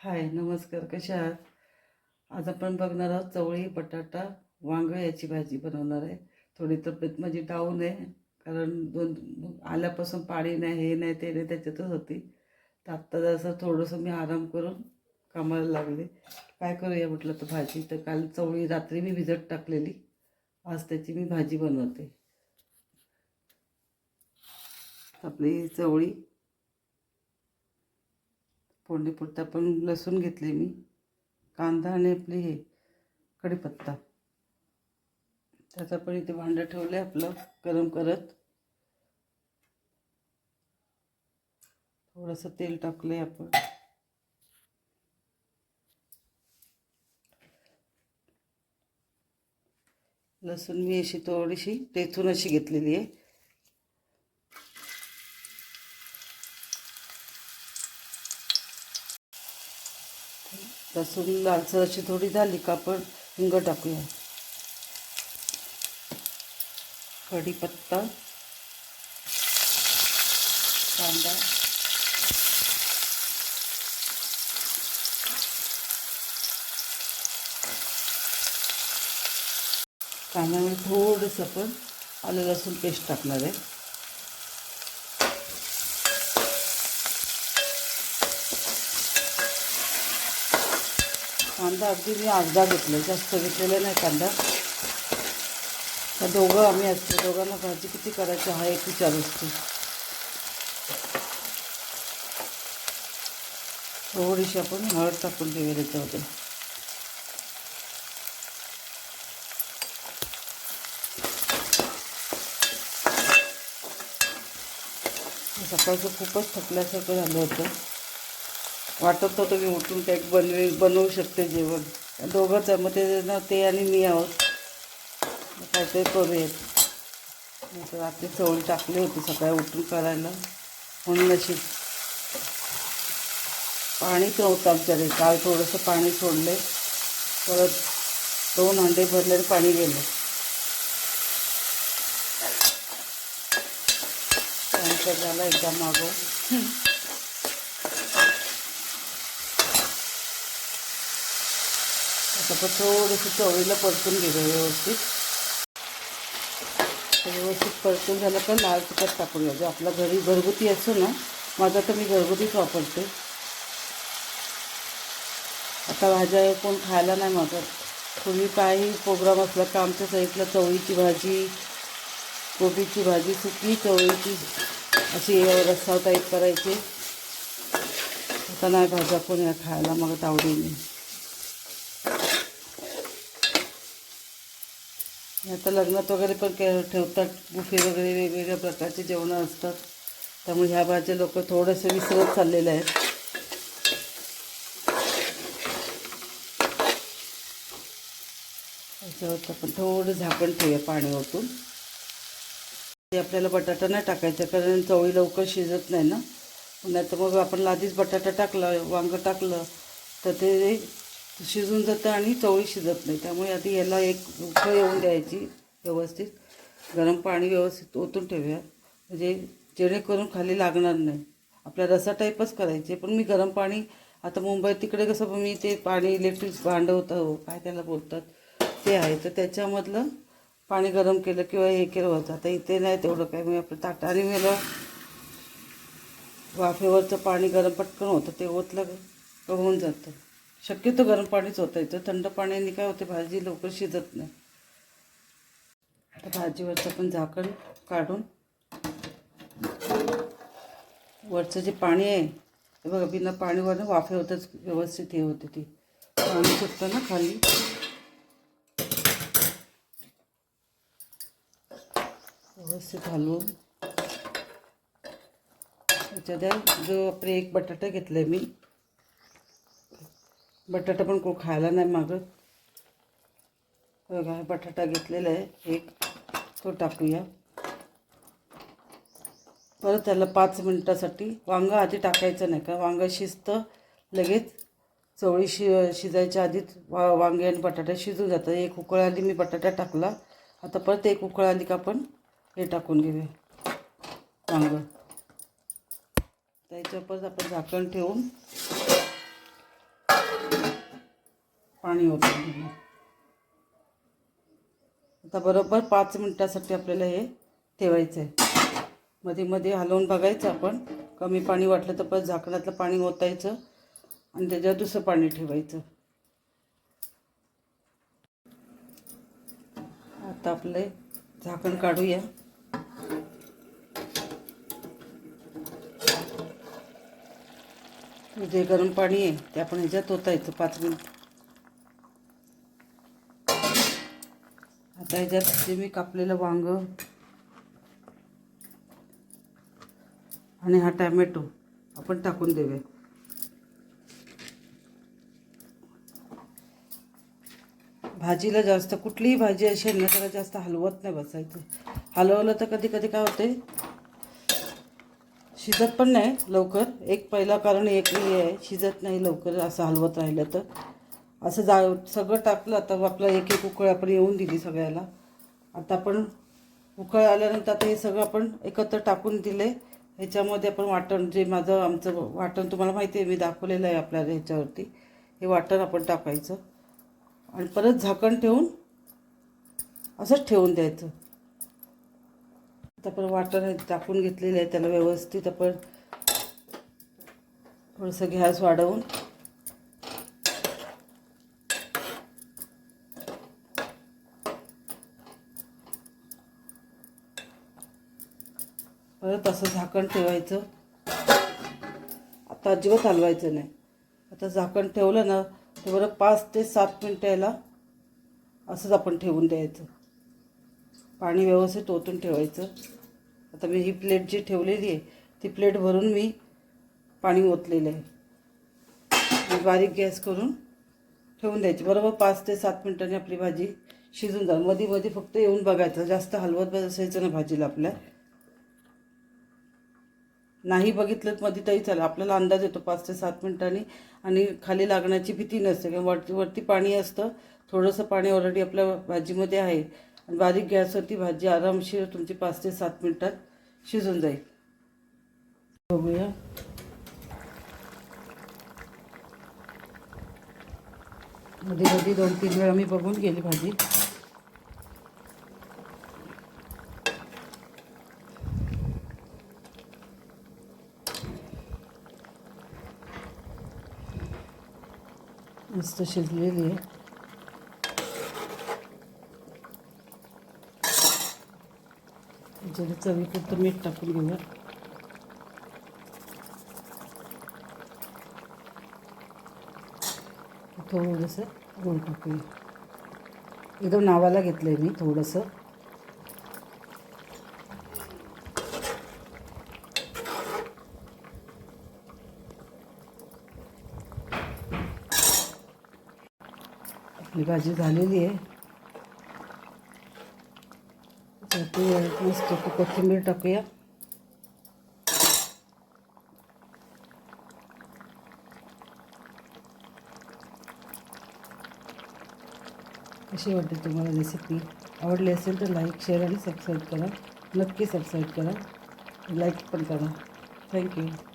हाय नमस्कार कशा आहात? आज आपण बघणार आहोत चवळी बटाटा वांग याची भाजी बनवणार आहे. थोडी तब्येत माझी डाऊन आहे कारण दोन आल्यापासून पाणी नाही हे नाही ते नाही त्याच्यातच होती. तर आत्ता जसं थोडंसं मी आराम करून कामाला लागले. काय करूया म्हटलं तर भाजी. तर काल चवळी रात्री मी भिजत टाकलेली. आज त्याची मी भाजी बनवते. आपली चवळी फोडणीपुरता पण लसूण घेतले मी. कांदा आणि आपले हे कढीपत्ता. त्याचं पण इथे भांडं ठेवलं आहे आपलं गरम करत. थोडंसं तेल टाकलं आहे आपण. लसूण मी अशी थोडीशी टेचून अशी घेतलेली आहे. लसूण लालसर अशी थोडी झाली का आपण हिंग टाकूया कढीपत्ता कांदा। कांद्यामध्ये थोडंसं आपण आलं लसूण पेस्ट टाकणार आहे। कांदा अगदी मी अर्धा घेतला जास्त घेतलेला नाही कांदा. तर दोघं आम्ही असतो दोघांना भाजी किती करायची हा एक विचार असतो. थोडीशी आपण हळद टाकून घेऊया त्याच्यामध्ये सकाळचं खूपच थकल्यासारखं झालं होतं. वाटत होतं मी उठून काही बनवी बनवू शकते जेवण. दोघंच आहे मग ते ना ते आणि मी आहोत. मग काहीतरी करूयात. रात्री चवळी टाकली होती सकाळी उठून करायला. म्हणून अशी पाणी नव्हतं आमच्याकडे. काल थोडंसं पाणी सोडले. परत दोन अंडे भरले पाणी गेलं. झाला एकदा मागो. आता थोडंसं चवळीला परतून घेऊया व्यवस्थित. व्यवस्थित परतून झालं का लाल तिखट टाकून घ्यायचं. जो आपला घरी घरगुती असतो ना माझा तर मी घरगुतीच वापरते. आता भाज्या कोण खायला नाही मागत. पूर्वी काही प्रोग्राम असला का आमच्या साईडला चवळीची भाजी कोबीची भाजी सुकी चवळीची अशी रस्सा टाईप करायची. आता नाही भाज्या कोणी खायला मग आवडीने. आता लग्नात वगैरे पण के ठेवतात बुफे वगैरे वेगवेगळ्या प्रकारचे जेवणं असतात. त्यामुळे ह्या भाज्या लोक थोडंसं विसरत चाललेले आहेत. त्याच्यावर आपण थोडं झाकण ठेवूया पाणी ओतून ते आपल्याला बटाटा नाही टाकायचा कारण चवळी लवकर शिजत नाही ना. नाही तर मग आपण आधीच बटाटा टाकला वांगं टाकलं तर ते शिजून जातं आणि चवळी शिजत नाही. त्यामुळे आधी याला एक उकळ येऊन द्यायची व्यवस्थित. गरम पाणी व्यवस्थित ओतून ठेवूया. म्हणजे जेणेकरून खाली लागणार नाही. आपल्या रसा टाईपच करायचे पण मी गरम पाणी आता मुंबईत तिकडे कसं मी ते पाणी इलेक्ट्रिक भांडं होतं हो काय त्याला बोलतात ते आहे. तर त्याच्यामधलं पाणी गरम केलं किंवा हे केलं होतं. आता इथे नाही तेवढं काय मी आपलं ताटाने मला वाफेवरचं पाणी गरम पटकन होतं ते ओतलं होऊन जातं. शक्यतो गरम पाणीच होतं इथं. थंड पाण्याने काय होते भाजी लवकर शिजत नाही. आता भाजीवरचं पण झाकण काढून वरचं जे पाणी आहे ते बघा बिना पाणीवरनं होतच व्यवस्थित हे होते ती. पाणी सुटतं ना खाली. व्यवस्थित घालून. त्याच्या जो आपले एक बटाटा घेतला आहे मी बटाटा पण कोण खायला नाही मागत. बघा बटाटा घेतलेला आहे. एक तो टाकूया. परत त्याला पाच मिनटासाठी वांगं आधी टाकायचं नाही का वांगं शिजतं लगेच. चवळी शि शिजायच्या आधीच वा वांगे आणि बटाटा शिजून जातात. एक उकळ आली मी बटाटा टाकला. आता परत एक उकळ आली का आपण हे टाकून घेऊया. वांगं. त्याच्यावर परत आपण झाकण ठेवून पाणी ओतून घेऊ आता बरोबर पाच मिनटासाठी आपल्याला हे ठेवायचं आहे मध्ये मध्ये हलवून बघायचं आपण. कमी पाणी वाटलं तर परत झाकणातलं पाणी ओतायचं आणि त्याच्यावर दुसरं पाणी ठेवायचं. आता आपले झाकण काढूया. जे गरम पाणी आहे ते आपण ह्याच्यात ओतायचं पाच मिनिट. आता ह्याच्यात ते मी कापलेलं वांग आणि हा टॅमॅटो आपण टाकून देऊया. भाजीला जास्त कुठलीही भाजी अशी ना त्याला जास्त हलवत नाही बसायचं. हलवलं तर कधी कधी काय होते शिजत पण नाही लवकर. एक पहिला कारण एक आहे शिजत नाही लवकर असं हलवत राहिलं तर. असं जा सगळं टाकलं आता आपलं एक एक उकळ आपण येऊन दिली सगळ्याला. आता आपण उकळ आल्यानंतर आता हे सगळं आपण एकत्र टाकून दिले. ह्याच्यामध्ये आपण वाटण जे माझं आमचं वाटण तुम्हाला माहिती आहे मी दाखवलेलं आहे आपल्या ह्याच्यावरती. हे वाटण आपण टाकायचं. आणि परत झाकण ठेवून असंच ठेवून द्यायचं. आता आपण वाटण हे टाकून घेतलेलं आहे त्याला व्यवस्थित आपण थोडंसं गॅस वाढवून. परत असं झाकण ठेवायचं. आता अजिबात हलवायचं नाही. आता झाकण ठेवलं ना ते बरं पाच ते सात मिनटं याला असंच आपण ठेवून द्यायचं. पाणी व्यवस्थित ओतून ठेवायचं. आता मी ही प्लेट जी ठेवलेली आहे ती प्लेट भरून मी पाणी ओतलेलं आहे. मी बारीक गॅस करून ठेवून द्यायची. बरोबर पाच ते सात मिनटांनी आपली भाजी शिजून जाईल. मध्ये मध्ये फक्त येऊन बघायचं. जास्त हलवत बसायचं ना भाजीला आपल्या. नाही बघितलं मध्ये तरी चालेल. आपल्याला अंदाज येतो पाच ते सात मिनिटांनी. आणि खाली लागण्याची भीती नसते किंवा वरती वरती पाणी असतं. थोडंसं पाणी ऑलरेडी आपल्या भाजीमध्ये आहे. आणि बारीक गॅसवरती भाजी आरामशीर तुमची पाच ते सात मिनटात शिजून जाईल. बघूया. मध्ये मध्ये दोन तीन वेळा मी बघून गेली भाजी. मस्त शिजलेली आहे जरा चवीपुरतं मीठ टाकून घेऊया. थोडंसं गोड टाकूया. एकदम नावाला घेतलं आहे मी थोडंसं. आपली भाजी त्याच्यावरती मस्त कोथिंबीर टाकूया. कशी वाटते रेसिपी आवडली असेल तर लाईक शेअर आणि सबस्क्राईब करा. नक्की सबस्क्राईब करा. लाईक पण करा. थँक्यू